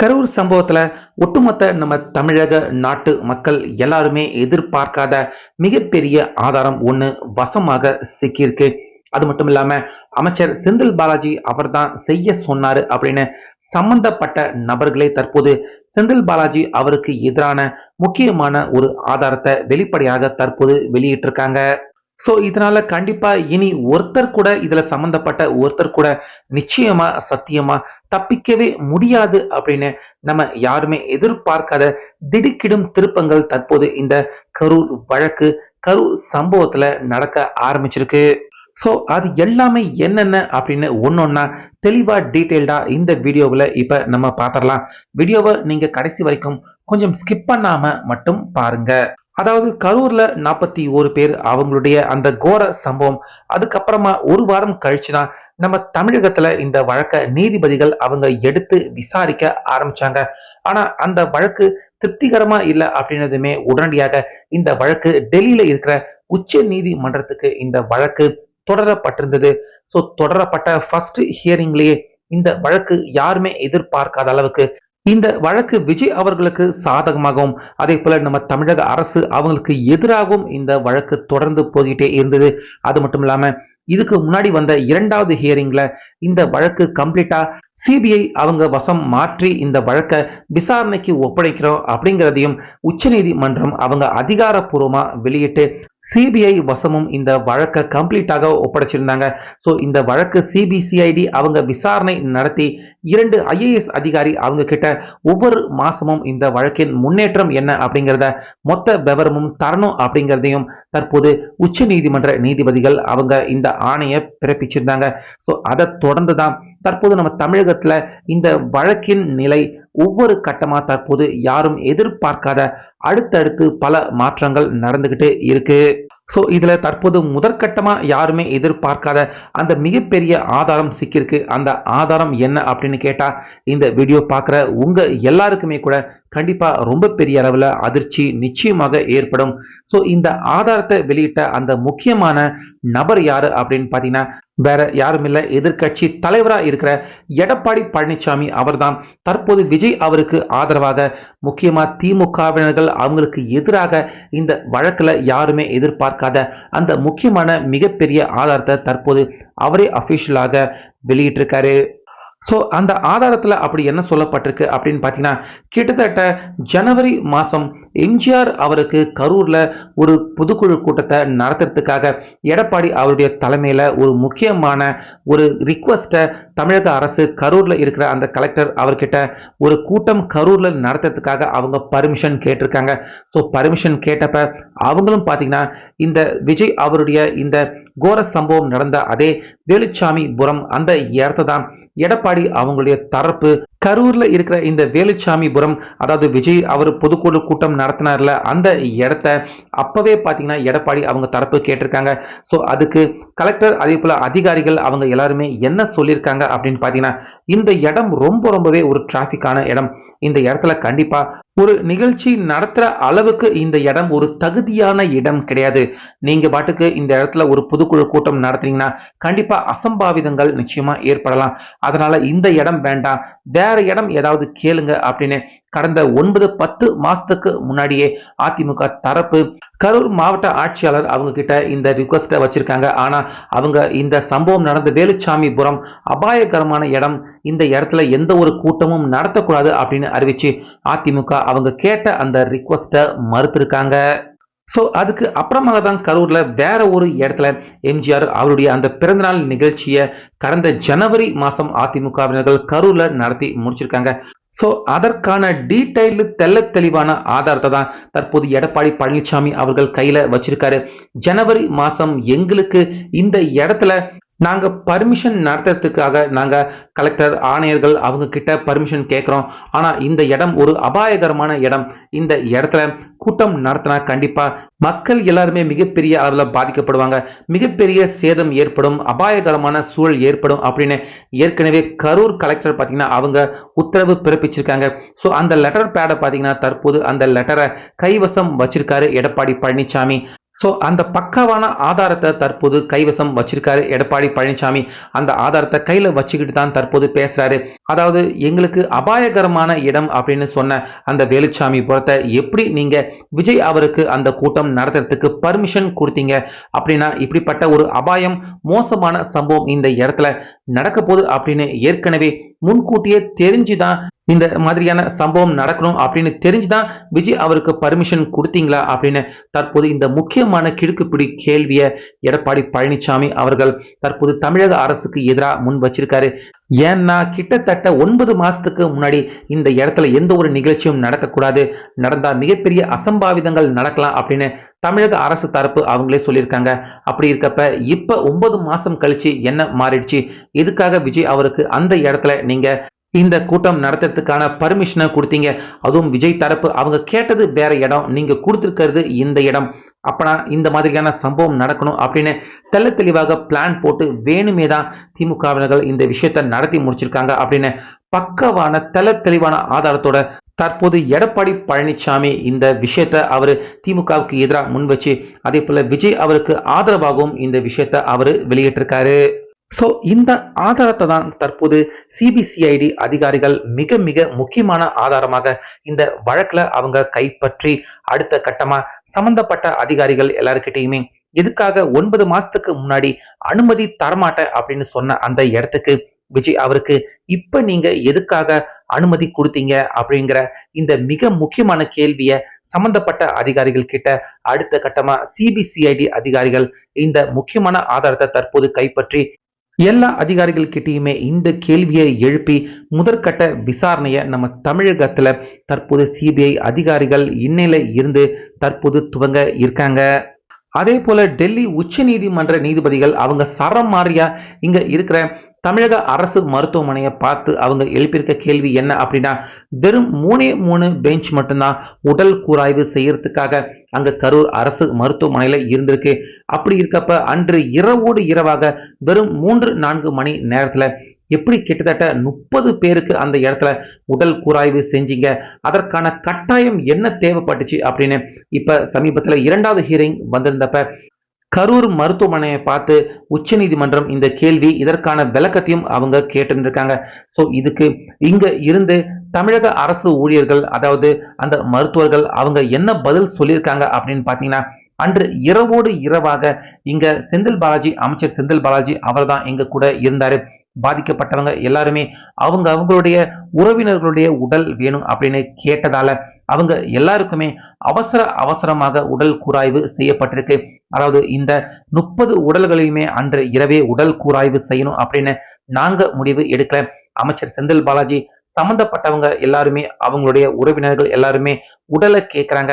கரூர் சம்பவத்துல ஒட்டுமொத்த நம்ம தமிழக நாட்டு மக்கள் எல்லாருமே எதிர்பார்க்காத மிகப்பெரிய ஆதாரம் ஒன்று வசமாக சிக்கியிருக்கு. அது மட்டும் இல்லாம அமைச்சர் செந்தில் பாலாஜி அவர் தான் செய்ய சொன்னார் அப்படின்னு சம்பந்தப்பட்ட நபர்களே தற்போது செந்தில் பாலாஜி அவருக்கு எதிரான முக்கியமான ஒரு ஆதாரத்தை வெளிப்படையாக தற்போது வெளியிட்டிருக்காங்க. ஸோ இதனால கண்டிப்பா இனி ஒருத்தர் கூட இதுல சம்பந்தப்பட்ட ஒருத்தர் கூட நிச்சயமா சத்தியமா தப்பிக்கவே முடியாது அப்படின்னு நம்ம யாருமே எதிர்பார்க்காத திடுக்கிடும் திருப்பங்கள் தற்போது இந்த கரூர் வழக்கு கரூர் சம்பவத்துல நடக்க ஆரம்பிச்சிருக்கு. ஸோ அது எல்லாமே என்னென்ன அப்படின்னு ஒன்னொன்னா தெளிவா டீட்டெயில்டா இந்த வீடியோவில் இப்போ நம்ம பார்த்துடலாம் வீடியோவை நீங்க கடைசி வரைக்கும் கொஞ்சம் ஸ்கிப் பண்ணாம மட்டும் பாருங்க. அதாவது கரூர்ல நாற்பத்தி ஒரு பேர் அவங்களுடைய அந்த கோர சம்பவம் அதுக்கப்புறமா ஒரு வாரம் கழிச்சுதான் நம்ம தமிழகத்துல இந்த வழக்க நீதிபதிகள் அவங்க எடுத்து விசாரிக்க ஆரம்பிச்சாங்க. ஆனா அந்த வழக்கு திருப்திகரமா இல்லை அப்படின்னதுமே உடனடியாக இந்த வழக்கு டெல்லியில இருக்கிற உச்ச நீதிமன்றத்துக்கு இந்த வழக்கு தொடரப்பட்டிருந்தது. ஸோ தொடரப்பட்ட ஃபர்ஸ்ட் ஹியரிங்லேயே இந்த வழக்கு யாருமே எதிர்பார்க்காத அளவுக்கு இந்த வழக்கு விஜய் அவர்களுக்கு சாதகமாகவும் அதே போல நம்ம தமிழக அரசு அவங்களுக்கு எதிராகவும் இந்த வழக்கு தொடர்ந்து போகிட்டே இருந்தது. அது மட்டும் இல்லாம இதுக்கு முன்னாடி வந்த இரண்டாவது ஹியரிங்ல இந்த வழக்கு கம்ப்ளீட்டா சிபிஐ அவங்க வசம் மாற்றி இந்த வழக்கை விசாரணைக்கு ஒப்படைக்கிறோம் அப்படிங்கிறதையும் உச்சநீதிமன்றம் அவங்க அதிகாரப்பூர்வமா வெளியிட்டு சிபிஐ வசமும் இந்த வழக்கை கம்ப்ளீட்டாக ஒப்படைச்சிருந்தாங்க. ஸோ இந்த வழக்கு சிபிசிஐடி அவங்க விசாரணை நடத்தி இரண்டு ஐஏஎஸ் அதிகாரி அவங்க கிட்ட ஒவ்வொரு மாசமும் இந்த வழக்கின் முன்னேற்றம் என்ன அப்படிங்கிறத மொத்த விவரமும் தரணும் அப்படிங்கிறதையும் தற்போது உச்ச நீதிமன்ற நீதிபதிகள் அவங்க இந்த ஆணையை பிறப்பிச்சிருந்தாங்க. ஸோ அதை தொடர்ந்து தான் தற்போது நம்ம தமிழகத்தில் இந்த வழக்கின் நிலை ஒவ்வொரு கட்டமாக தற்போது யாரும் எதிர்பார்க்காத அடுத்தடுத்து பல மாற்றங்கள் நடந்துக்கிட்டு இருக்கு. ஸோ இதில் தற்போது முதற்கட்டமாக யாருமே எதிர்பார்க்காத அந்த மிகப்பெரிய ஆதாரம் சிக்கியிருக்கு. அந்த ஆதாரம் என்ன அப்படின்னு கேட்டால் இந்த வீடியோ பார்க்குற உங்கள் எல்லாருக்குமே கூட கண்டிப்பா ரொம்ப பெரிய அளவில் அதிர்ச்சி நிச்சயமாக ஏற்படும். ஸோ இந்த ஆதாரத்தை வெளியிட்ட அந்த முக்கியமான நபர் யாரு அப்படின்னு பார்த்தீங்கன்னா வேற யாரும் இல்லை எதிர்கட்சி தலைவராக இருக்கிற எடப்பாடி பழனிசாமி அவர்தான். தற்போது விஜய் அவருக்கு ஆதரவாக முக்கியமா திமுகவினர்கள் அவங்களுக்கு எதிராக இந்த வழக்கில் யாருமே எதிர்பார்க்காத அந்த முக்கியமான மிகப்பெரிய ஆதாரத்தை தற்போது அவரே அஃபிஷியலாக வெளியிட்டிருக்காரு. ஸோ அந்த ஆதாரத்தில் அப்படி என்ன சொல்லப்பட்டிருக்கு அப்படின்னு பார்த்தீங்கன்னா கிட்டத்தட்ட ஜனவரி மாதம் எம்ஜிஆர் அவருக்கு கரூரில் ஒரு பொதுக்குழு கூட்டத்தை நடத்துறதுக்காக எடப்பாடி அவருடைய தலைமையில் ஒரு முக்கியமான ஒரு ரிக்வஸ்ட்டை தமிழக அரசு கரூரில் இருக்கிற அந்த கலெக்டர் அவர்கிட்ட ஒரு கூட்டம் கரூரில் நடத்துறதுக்காக அவங்க பர்மிஷன் கேட்டிருக்காங்க. ஸோ பர்மிஷன் கேட்டப்ப அவங்களும் பார்த்தீங்கன்னா இந்த விஜய் அவருடைய இந்த கோர சம்பவம் நடந்த அதே வேலுச்சாமிபுரம் அந்த இடத்த தான் எடப்பாடி அவங்களுடைய தரப்பு கரூர்ல இருக்கிற இந்த வேலுச்சாமிபுரம் அதாவது விஜய் அவர் பொதுக்குழு கூட்டம் நடத்தினார்ல அந்த இடத்த அப்பவே பாத்தீங்கன்னா எடப்பாடி அவங்க தரப்பு கேட்டிருக்காங்க. ஸோ அதுக்கு கலெக்டர் அதே போல அதிகாரிகள் அவங்க எல்லாருமே என்ன சொல்லியிருக்காங்க அப்படின்னு பாத்தீங்கன்னா இந்த இடம் ரொம்ப ரொம்பவே ஒரு டிராஃபிக்கான இடம். இந்த இடத்துல கண்டிப்பா ஒரு நிகழ்ச்சி நடத்துற அளவுக்கு இந்த இடம் ஒரு தகுதியான இடம் கிடையாது. நீங்க பாட்டுக்கு இந்த இடத்துல ஒரு பொதுக்குழு கூட்டம் நடத்துறீங்கன்னா கண்டிப்பா அசம்பாவிதங்கள் நிச்சயமா ஏற்படலாம். அதனால இந்த இடம் வேண்டாம். வேற இடம் ஏதாவது கேளுங்க அப்படின்னு கடந்த ஒன்பது பத்து மாசத்துக்கு முன்னாடியே அதிமுக தரப்பு கரூர் மாவட்ட ஆட்சியாளர் அவங்க கிட்ட இந்த ரிக்வஸ்ட்டை வச்சிருக்காங்க. ஆனா அவங்க இந்த சம்பவம் நடந்த வேலுச்சாமிபுரம் அபாயகரமான இடம். இந்த இடத்துல எந்த ஒரு கூட்டமும் நடத்தக்கூடாது அப்படின்னு அறிவிச்சு அதிமுக அவங்க கேட்ட அந்த ரிக்வஸ்ட்டை மறுத்திருக்காங்க. ஸோ அதுக்கு அப்புறமாக தான் கரூரில் வேற ஒரு இடத்துல எம்ஜிஆர் அவருடைய அந்த பிறந்தநாள் நிகழ்ச்சியை கடந்த ஜனவரி மாதம் அதிமுகவினர்கள் கரூரில் நடத்தி முடிச்சிருக்காங்க. ஸோ அதற்கான டீட்டெயில் தெல்ல தெளிவான ஆதாரத்தை தான் தற்போது எடப்பாடி பழனிசாமி அவர்கள் கையில் வச்சிருக்காரு. ஜனவரி மாதம் எங்களுக்கு இந்த இடத்துல நாங்கள் பர்மிஷன் நடத்துறதுக்காக நாங்கள் கலெக்டர் ஆணையர்கள் அவங்க கிட்ட பர்மிஷன் கேட்குறோம் ஆனால் இந்த இடம் ஒரு அபாயகரமான இடம். இந்த இடத்துல கூட்டம் நடத்தினா கண்டிப்பாக மக்கள் எல்லாருமே மிகப்பெரிய அளவில் பாதிக்கப்படுவாங்க. மிகப்பெரிய சேதம் ஏற்படும் அபாயகரமான சூழல் ஏற்படும் அப்படின்னு ஏற்கனவே கரூர் கலெக்டர் பார்த்தீங்கன்னா அவங்க உத்தரவு பிறப்பிச்சிருக்காங்க. ஸோ அந்த லெட்டர் பேடை பார்த்தீங்கன்னா தற்போது அந்த லெட்டரை கைவசம் வச்சிருக்காரு எடப்பாடி பழனிசாமி ஸோ அந்த பக்காவான ஆதாரத்தை தற்போது கைவசம் வச்சிருக்காரு எடப்பாடி பழனிசாமி. அந்த ஆதாரத்தை கையில் வச்சுக்கிட்டு தான் தற்போது பேசுறாரு. அதாவது எங்களுக்கு அபாயகரமான இடம் அப்படின்னு சொன்ன அந்த வேலுச்சாமி புறத்தை எப்படி நீங்க விஜய் அவருக்கு அந்த கூட்டம் நடத்துறதுக்கு பர்மிஷன் கொடுத்தீங்க? அப்படின்னா இப்படிப்பட்ட ஒரு அபாயம் மோசமான சம்பவம் இந்த இடத்துல நடக்க போகுது அப்படின்னு ஏற்கனவே முன்கூட்டியே தெரிஞ்சுதான் இந்த மாதிரியான சம்பவம் நடக்கணும் அப்படின்னு தெரிஞ்சுதான் விஜய் அவருக்கு பர்மிஷன் கொடுத்தீங்களா அப்படின்னு தற்போது இந்த முக்கியமான கிடுக்குப்பிடி கேள்வியை எடப்பாடி பழனிசாமி அவர்கள் தற்போது தமிழக அரசுக்கு எதிராக முன் வச்சிருக்காரு. ஏன்னா கிட்டத்தட்ட ஒன்பது மாசத்துக்கு முன்னாடி இந்த இடத்துல எந்த ஒரு நிகழ்ச்சியும் நடக்கக்கூடாது. நடந்தா மிகப்பெரிய அசம்பாவிதங்கள் நடக்கலாம் அப்படின்னு தமிழக அரசு தரப்பு அவங்களே சொல்லியிருக்காங்க. அப்படி இருக்கப்ப இப்ப ஒன்பது மாசம் கழிச்சு என்ன மாறிடுச்சு? இதுக்காக விஜய் அவருக்கு அந்த இடத்துல நீங்க இந்த கூட்டம் நடத்துறதுக்கான பர்மிஷனை கொடுத்தீங்க? அதுவும் விஜய் தரப்பு அவங்க கேட்டது வேற இடம் நீங்க கொடுத்துருக்கிறது இந்த இடம். அப்பனா இந்த மாதிரியான சம்பவம் நடக்கணும் அப்படின்னு தெல்ல தெளிவாக பிளான் போட்டு வேணுமே தான் திமுகவினர்கள் இந்த விஷயத்தை நடத்தி முடிச்சிருக்காங்க அப்படின்னு பக்கவான தெல்ல தெளிவான ஆதாரத்தோட தற்போது எடப்பாடி பழனிசாமி இந்த விஷயத்தை அவர் திமுகவுக்கு எதிராக முன் வச்சு அதே போல விஜய் அவருக்கு ஆதரவாகவும் இந்த விஷயத்தை அவர் வெளியிட்டிருக்காரு. ஸோ இந்த ஆதாரத்தை தான் தற்போது சிபிசிஐடி அதிகாரிகள் மிக மிக முக்கியமான ஆதாரமாக இந்த வழக்கில் அவங்க கைப்பற்றி அடுத்த கட்டமாக சம்பந்தப்பட்ட அதிகாரிகள் எல்லாருக்கிட்டையுமே எதுக்காக ஒன்பது மாசத்துக்கு முன்னாடி அனுமதி தரமாட்டேன்? அப்படின்னு சொன்ன அந்த இடத்துக்கு விஜய் அவருக்கு இப்ப நீங்க எதுக்காக அனுமதி கொடுத்தீங்க? அப்படிங்கிற இந்த மிக முக்கியமான கேள்விய சம்பந்தப்பட்ட அதிகாரிகள் கிட்ட அடுத்த கட்டமா சிபிசிஐடி அதிகாரிகள் இந்த முக்கியமான ஆதாரத்தை தற்போது கைப்பற்றி எல்லா அதிகாரிகள் கிட்டேயுமே இந்த கேள்வியை எழுப்பி முதற்கட்ட விசாரணையை நம்ம தமிழகத்தில் தற்போது சிபிஐ அதிகாரிகள் இன்னையில இருந்து தற்போது துவங்க இருக்காங்க. அதே போல டெல்லி உச்ச நீதிமன்ற நீதிபதிகள் அவங்க சரம் மாறியா இங்க இருக்கிற தமிழக அரசு மருத்துவமனையை பார்த்து அவங்க எழுப்பியிருக்க கேள்வி என்ன அப்படின்னா வெறும் மூணே மூணு பெஞ்ச் மட்டும்தான் உடல் கூராய்வு செய்யறதுக்காக அங்க கரூர் அரசு மருத்துவமனையில இருந்திருக்கு. அப்படி இருக்கப்ப அன்று இரவோடு இரவாக வெறும் மூன்று நான்கு மணி நேரத்துல எப்படி கிட்டத்தட்ட முப்பது பேருக்கு அந்த இடத்துல உடல் கூராய்வு செஞ்சீங்க? அதற்கான கட்டாயம் என்ன தேவைப்பட்டுச்சு அப்படின்னு இப்ப சமீபத்தில் இரண்டாவது ஹியரிங் வந்திருந்தப்ப கரூர் மருத்துவமனையை பார்த்து உச்சநீதிமன்றம் இந்த கேள்வி இதற்கான விளக்கத்தையும் அவங்க கேட்டிருந்திருக்காங்க. ஸோ இதுக்கு இங்க இருந்து தமிழக அரசு ஊழியர்கள் அதாவது அந்த மருத்துவர்கள் அவங்க என்ன பதில் சொல்லியிருக்காங்க அப்படின்னு பார்த்தீங்கன்னா அன்று இரவோடு இரவாக இங்க செந்தில் பாலாஜி அமைச்சர் செந்தில் பாலாஜி அவர் தான் எங்க கூட இருந்தாரு. பாதிக்கப்பட்டவங்க எல்லாருமே அவங்க அவங்களுடைய உறவினர்களுடைய உடல் வேணும் அப்படின்னு கேட்டதால அவங்க எல்லாருக்குமே அவசர அவசரமாக உடல் கூராய்வு செய்யப்பட்டிருக்கு. அதாவது இந்த முப்பது உடல்களையுமே அன்று இரவே உடல் கூராய்வு செய்யணும் அப்படின்னு நாங்க முடிவு எடுக்கல. அமைச்சர் செந்தில் பாலாஜி சம்பந்தப்பட்டவங்க எல்லாருமே அவங்களுடைய உறவினர்கள் எல்லாருமே உடலை கேட்கிறாங்க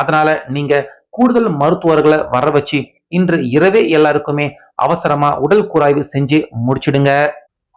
அதனால நீங்க கூடுதல் மருத்துவர்களை வர வச்சு இன்று இரவே எல்லாருக்குமே அவசரமா உடல் கூராய்வு செஞ்சு முடிச்சிடுங்க.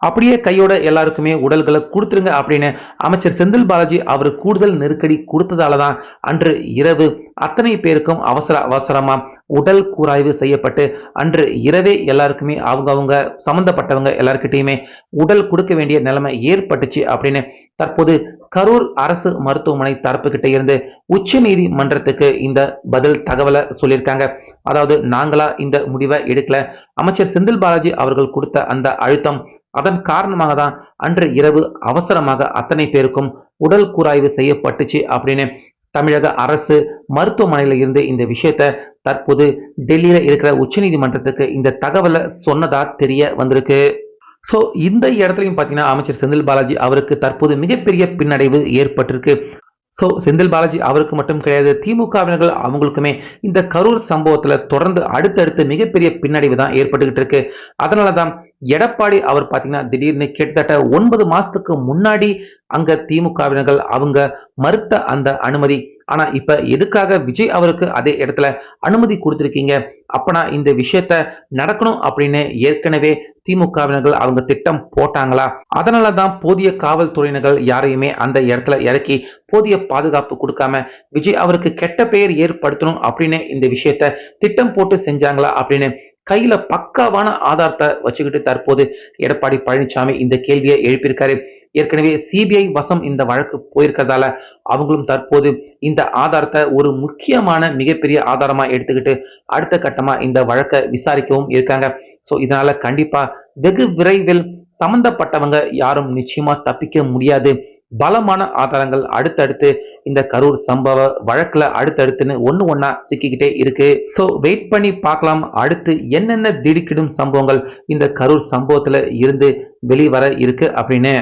அப்படியே கையோட எல்லாருக்குமே உடல்களை கொடுத்துருங்க அப்படின்னு அமைச்சர் செந்தில் பாலாஜி அவர் கூடுதல் நெருக்கடி கொடுத்ததால தான் அன்று இரவு அத்தனை பேருக்கும் அவசர அவசரமா உடல் கூராய்வு செய்யப்பட்டு அன்று இரவே எல்லாருக்குமே அவங்க அவங்க சம்மந்தப்பட்டவங்க எல்லாருக்கிட்டையுமே உடல் கொடுக்க வேண்டிய நிலைமை ஏற்பட்டுச்சு அப்படின்னு தற்போது கரூர் அரசு மருத்துவமனை தரப்புக்கிட்ட இருந்து உச்ச நீதிமன்றத்துக்கு இந்த பதில் தகவலை சொல்லியிருக்காங்க. அதாவது நாங்களா இந்த முடிவை எடுக்கல. அமைச்சர் செந்தில் பாலாஜி அவர்கள் கொடுத்த அந்த அழுத்தம் அதன் காரணமாக தான் அன்று இரவு அவசரமாக அத்தனை பேருக்கும் உடல் கூராய்வு செய்யப்பட்டுச்சு அப்படின்னு தமிழக அரசு மருத்துவமனையில் இருந்து இந்த விஷயத்த தற்போது டெல்லியில இருக்கிற உச்சநீதிமன்றத்துக்கு இந்த தகவலை சொன்னதா தெரிய வந்திருக்கு. ஸோ இந்த இடத்துலையும் பார்த்தீங்கன்னா அமைச்சர் செந்தில் பாலாஜி அவருக்கு தற்போது மிகப்பெரிய பின்னடைவு ஏற்பட்டிருக்கு. ஸோ செந்தில் பாலாஜி அவருக்கு மட்டும் கிடையாது திமுகவினர்கள் அவங்களுக்குமே இந்த கரூர் சம்பவத்தில் தொடர்ந்து அடுத்தடுத்து மிகப்பெரிய பின்னடைவு தான் ஏற்பட்டுக்கிட்டு இருக்கு. அதனால தான் எடப்பாடி அவர் பார்த்தீங்கன்னா திடீர்னு கிட்டத்தட்ட ஒன்பது மாசத்துக்கு முன்னாடி அங்க திமுகவினர்கள் அவங்க மறுத்த அந்த அனுமதி. ஆனா இப்ப எதுக்காக விஜய் அவருக்கு அதே இடத்துல அனுமதி கொடுத்துருக்கீங்க? அப்பனா இந்த விஷயத்த நடக்கணும் அப்படின்னு ஏற்கனவே திமுகவினர்கள் அவங்க திட்டம் போட்டாங்களா? அதனாலதான் போதிய காவல்துறையினர்கள் யாரையுமே அந்த இடத்துல இறக்கி போதிய பாதுகாப்பு கொடுக்காம விஜய் அவருக்கு கெட்ட பெயர் ஏற்படுத்தணும் அப்படின்னு இந்த விஷயத்த திட்டம் போட்டு செஞ்சாங்களா அப்படின்னு கையில பக்காவான ஆதாரத்தை வச்சுக்கிட்டு தற்போது எடப்பாடி பழனிசாமி இந்த கேள்வியை எழுப்பியிருக்காரு. ஏற்கனவே சிபிஐ வசம் இந்த வழக்கு போயிருக்கிறதால அவங்களும் தற்போது இந்த ஆதாரத்தை ஒரு முக்கியமான மிகப்பெரிய ஆதாரமா எடுத்துக்கிட்டு அடுத்த கட்டமா இந்த வழக்கை விசாரிக்கவும் இருக்காங்க. ஸோ இதனால கண்டிப்பா வெகு விரைவில் சம்பந்தப்பட்டவங்க யாரும் நிச்சயமா தப்பிக்க முடியாது. பலமான ஆதாரங்கள் அடுத்தடுத்து இந்த கரூர் சம்பவ வழக்குல அடுத்தடுத்துன்னு ஒண்ணு ஒன்னா சிக்கிக்கிட்டே இருக்கு. ஸோ வெயிட் பண்ணி பார்க்கலாம். அடுத்து என்னென்ன திடுக்கிடும் சம்பவங்கள் இந்த கரூர் சம்பவத்துல இருந்து வெளிவர இருக்கு அப்படின்னு.